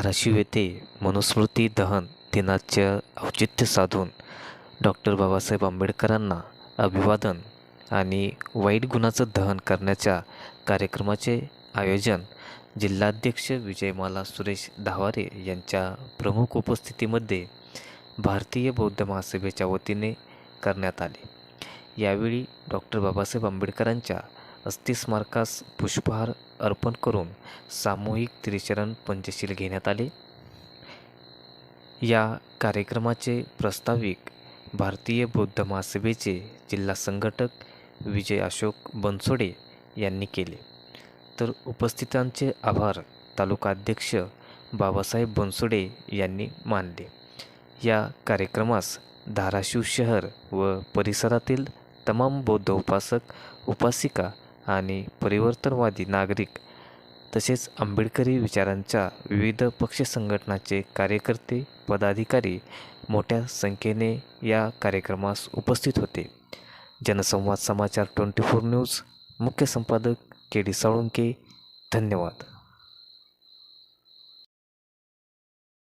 धाराशिव येथे मनुस्मृती दहन दिनाचे औचित्य साधून डॉक्टर बाबासाहेब आंबेडकरांना अभिवादन आणि वाईट गुणाचं दहन करण्याच्या कार्यक्रमाचे आयोजन जिल्हाध्यक्ष विजयमाला सुरेश धावारे यांच्या प्रमुख उपस्थितीमध्ये भारतीय बौद्ध महासभेच्या वतीने करण्यात आले. यावेळी डॉक्टर बाबासाहेब आंबेडकरांच्या अस्थिस्मारकास पुष्पहार अर्पण करून सामूहिक त्रिचरण पंचशील घेण्यात आले. या कार्यक्रमाचे प्रस्ताविक भारतीय बौद्ध महासभेचे जिल्हा संघटक विजय अशोक बनसोडे यांनी केले. तर उपस्थितांचे आभार तालुका अध्यक्ष बाबासाहेब बनसोडे यांनी मानले. या कार्यक्रमास धाराशिव शहर व परिसरातील तमाम बौद्ध उपासक उपासिका आणि परिवर्तनवादी नागरिक तसेच आंबेडकरी विचारांच्या विविध पक्ष संघटनाचे कार्यकर्ते पदाधिकारी मोठ्या संख्येने या कार्यक्रमास उपस्थित होते. जनसंवाद समाचार ट्वेंटी फोर न्यूज मुख्य संपादक के डी साळुंके धन्यवाद.